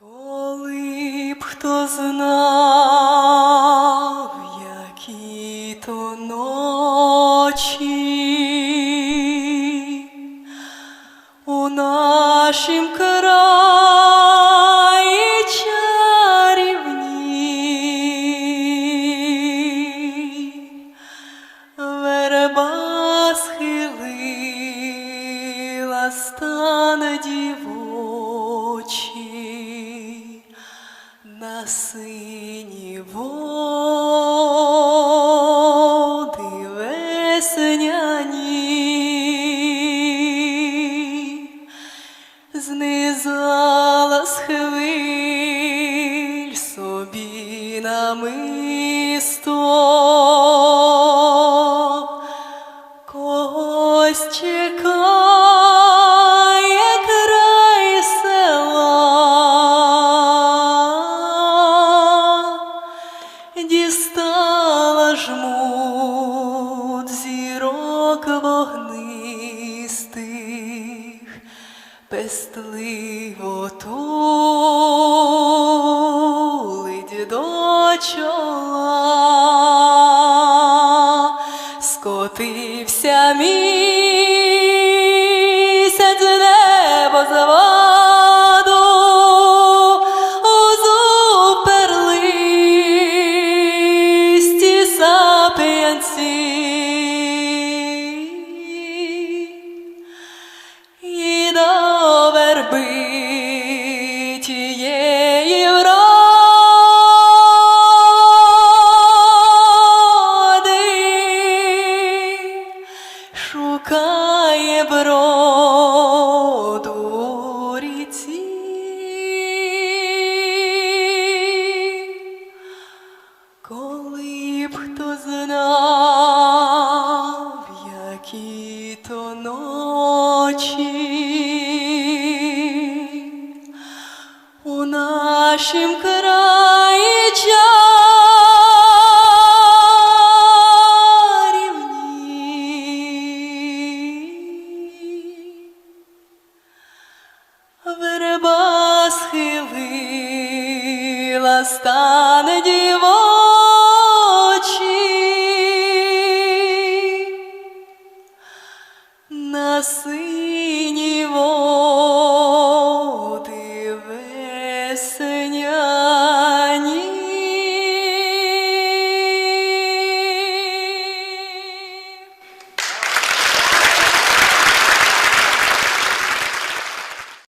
Коли б хто знав, які то ночі у нашім краї чарівні, верба схилила стан дівочий води весняні, знизала з хвиль собі намисто, зірок вогнистих, пестливо тулить до чола, скотився місяць небо заваду, у зуперлисті сапіянці. Б хто знав, які то ночі у нашім краї чарівні. Верба схилила стане стан на.